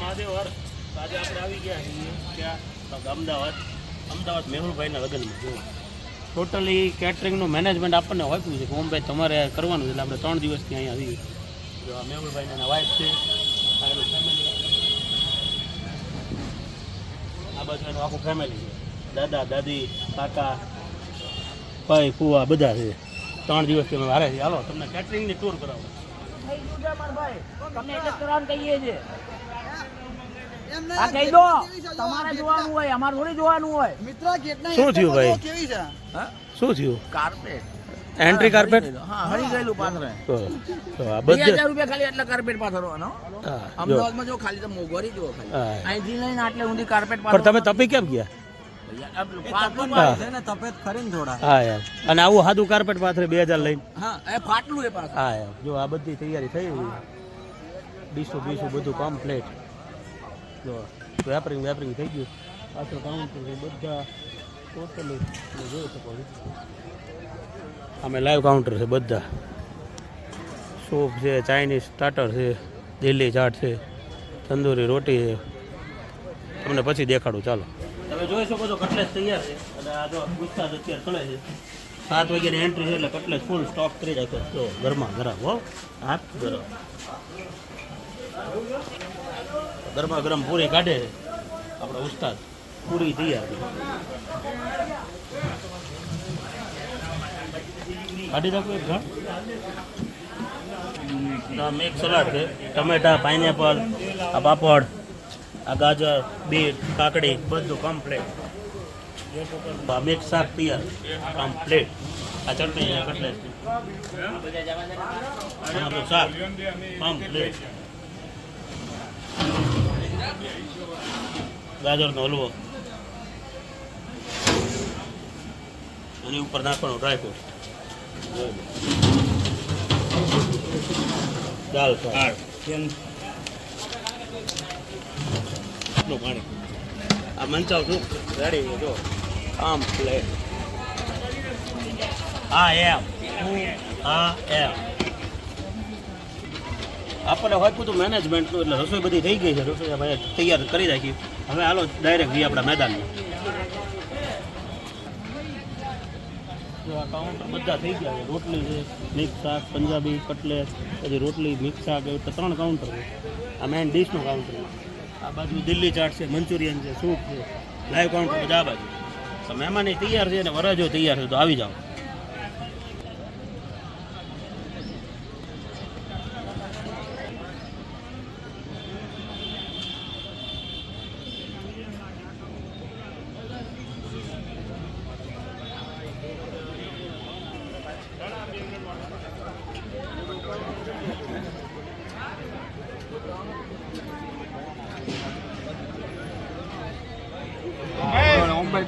મહાદેવ હર આજે આપણે આવી ગયા છીએ ક્યાં અમદાવાદ. અમદાવાદ મેહુલભાઈના લગ્નમાં જો ટોટલી કેટરિંગનું મેનેજમેન્ટ આપણને આપ્યું છે કે ઓમભાઈ તમારે કરવાનું છે, એટલે આપણે ત્રણ દિવસથી અહીંયા આવી જો આ મેહુલભાઈને વાઇફ છે, આ એનું બાજુ એનું આખું ફેમિલી છે. દાદા, દાદી, કાકા, ભાઈ, ફુવા બધા છે. ત્રણ દિવસથી અમે વારે છીએ. હાલો, તમને કેટરિંગની ટૂર કરાવો. તમને એટલે જ કરવાનું કહીએ છીએ. આ કહી દો તમારે જોવાનું હોય અમારે થોડી જોવાનું હોય. મિત્ર ગેટના શું થયું ભાઈ? કેવી છે? શું થયું? કાર્પેટ એન્ટ્રી કાર્પેટ હા હળી ગયેલું પાથરે તો આ બે બધે હજાર રૂપિયા ખાલી એટલે કાર્પેટ પાથરવાનો હા, જો. અમદાવાદમાં જો ખાલી તો મોંઘવારી જુઓ ખાલી. અહીંથી લઈને આટલે ઊંધી કાર્પેટ પણ તમે તપી કેમ ગયા? હા. યાર. અને આવું સાદું કાર્પેટ પાથરે બે હજાર લઈને. હા એ ફાટલું એ પાછું. હા યાર. જો આ બધી તૈયારી થઈ ગઈ. ડીશું બીસું બધું કમ્પ્લીટ જો વેપરિંગ વેપરિંગ થઈ ગયું. પાછળ કાઉન્ટર બધા ટોટલી જોઈ શકો અમે લાઈવ કાઉન્ટર છે બધા. સૂપ છે ચાઇનીઝ સ્ટાર્ટર છે દિલ્હી ચાટ છે તંદૂરી રોટી છે. તમને પછી દેખાડું ચાલો. તમે જોઈ શકો છો કટલેસ તૈયાર છે. અને આ જો ગુસ્સા અત્યારે ચડે છે. સાત વાગ્યાની એન્ટ્રી છે એટલે કટલેસ ફૂલ સ્ટોક કરી રાખ્યો. જો ગરમા ગરમ, હો. હાથ ગરમ. ગરમા ગરમ પૂરી કાઢે છે. આપણા ઉસ્તાદ. પૂરી તૈયાર કાઢી નાખો એક ઘણ. મિક્સ સલાડ છે. ટમેટા પાઇનેપલ આ પાપડ. આ ગાજર, બીટ, કાકડી, બધું કમ્પ્લેટ મિક્સ શાક તૈયાર. કમ્પ્લીટ આ ચટણી કટલેટ શાક. કમ્પ્લેટ ગાજરનો હલવો. એની ઉપર નાખવાનું ડ્રાયફ્રૂટ દાલ ફ્રાય કેટલું પાણી. આ મંચાવ શું? રેડી જો. આમ પ્લે હા એમ. આ એમ. આપણને હોય પૂરતું મેનેજમેન્ટનું એટલે રસોઈ બધી થઈ ગઈ છે. રસોઈ ભાઈ તૈયાર કરી રાખી હવે હાલો ડાયરેક્ટ જઈએ આપણા કાઉન્ટર બધા થઈ ગયા રોટલી છે મિક્સ શાક, પંજાબી કટલેટ પછી રોટલી મિક્સ શાક, એવું ત્રણ કાઉન્ટર આ મેઇન ડીશનું કાઉન્ટર આ બાજુ દિલ્હી ચાટ છે, મંચુરિયન છે, સૂપ છે, લાઈવ કાઉન્ટર બધા બાજુ. એમાં નહીં તૈયાર છે અને વરાજો તૈયાર છે, તો આવી જાઓ.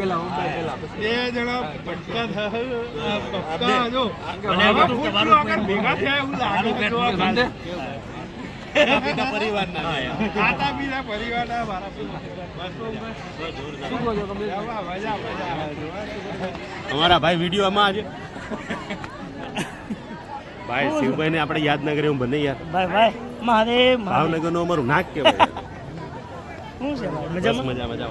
બે જણા પટકા પટકા જો અને આ બધું તમારું આગળ ભેગા થયા એવું લાગે છે. ખાતા પીતા પરિવારના મારા મજા મજા મજા. અમારા ભાઈ વિડીયોમાં આજે. ભાઈ શિવભાઈ ને આપણે યાદ ના કરીએ હું બને યાર ભાઈ ભાઈ મહાદેવ ભાવનગરનું અમારું નાક કેવાય શું છે મજા મજા મજા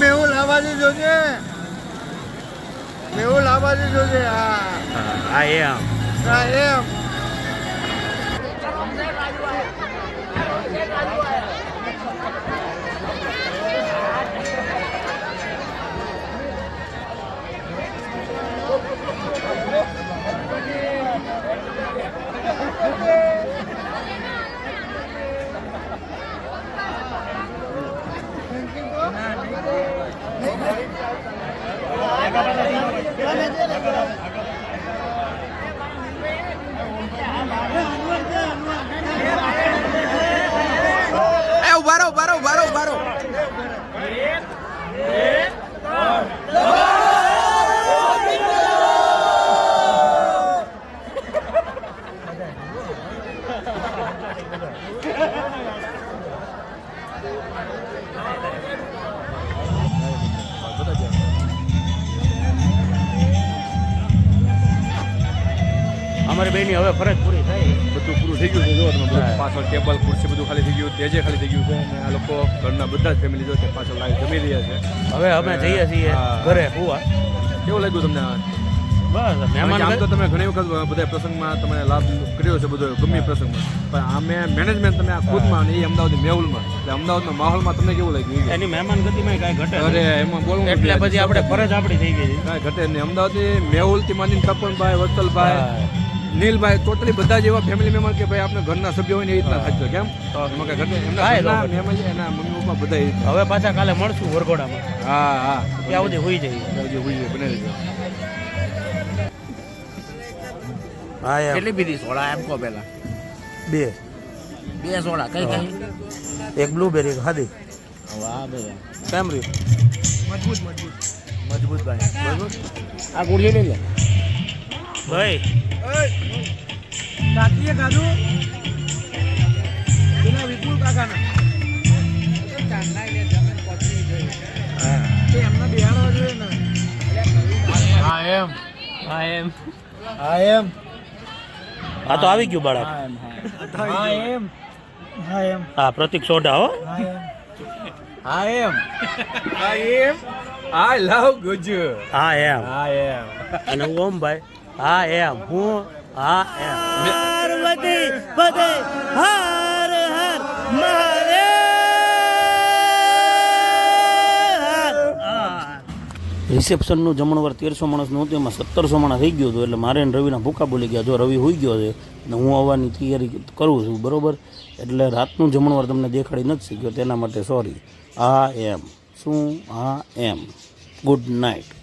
એમ બાજુ જોજે. મેવું આ જોજે. હા. હા એમ હા એમ અમારી બેની હવે ફરજ પૂરી થાય. બધું પૂરું થઈ ગયું છે જો તમે પાછળ ટેબલ ખુરશી બધું ખાલી થઈ ગયું તેજે ખાલી થઈ ગયું છે અને આ લોકો ઘરના બધા જ ફેમિલી જો તે પાછળ લાઈવ જમી રહ્યા છે. હવે અમે જઈએ છીએ. ઘરે હુવા કેવું લાગ્યું તમને? બસ મહેમાન આમ તો તમે ઘણી વખત બધા પ્રસંગમાં તમે લાભ કર્યો છે બધો ગમે પ્રસંગમાં. પણ અમે મેનેજમેન્ટ તમે આ ખુદમાં અને એ અમદાવાદ મેહુલમાં. એટલે અમદાવાદના માહોલમાં તમને કેવું લાગ્યું એની મહેમાન ગતિમાં કાંઈ ઘટે અરે એમાં બોલવું એટલે. પછી આપણે ફરજ આપણી થઈ ગઈ. કાંઈ ઘટે નહીં. અમદાવાદથી મેહુલથી માંડીને તપનભાઈ વત્સલભાઈ. નીલભાઈ ટોટલી બધા જેવા ફેમિલી મેમ્બર કે ભાઈ આપણે ઘરના સભ્યો હોય ને એ રીતના થાકજો કેમ? એમાં કાંઈ ઘરના છે, એના મમ્મી પપ્પા બધા હવે પાછા કાલે મળશું વરઘોડામાં. હા હા. ત્યાં સુધી હોઈ જાય. ત્યાં સુધી હોઈ જાય બનાવી રહેજો હા કેટલી પીધી? સોડા એમ કહો પેલા બે. બે સોડા કઈ કઈ? એક બ્લુબેરી ખાધી વાહ ભાઈ કેમ રહ્યું? મજબૂત ભાઈ. બરોબર આ ગુડિયો લઈ લે. ભાઈ કાકીએ ખાધું પેલા વિપુલ કાકાના એમના બિહાડવા જોઈએ ને હા એમ હા એમ હા એમ આ તો આવી ગયું બાળક હા એમ હા એમ હા પ્રતિક સોઢા હો હા એમ આ એમ આઈ લવ ગુજુ હા એમ આ એમ અને ઓમ ભાઈ હા એમ. હું હા એમ. પાર્વતી પદે હર હર રિસેપ્શનનું જમણવાર તેરસો માણસનું હતું એમાં સત્તરસો માણસ થઈ ગયું હતું એટલે મારે ને રવિના ભૂકા બોલી ગયા જો રવિ હોઈ ગયો છે ને હું આવવાની તૈયારી કરું છું બરાબર? એટલે રાતનું જમણવાર તમને દેખાડી નથી શક્યો તેના માટે સોરી આ એમ. શું? આ એમ. Good night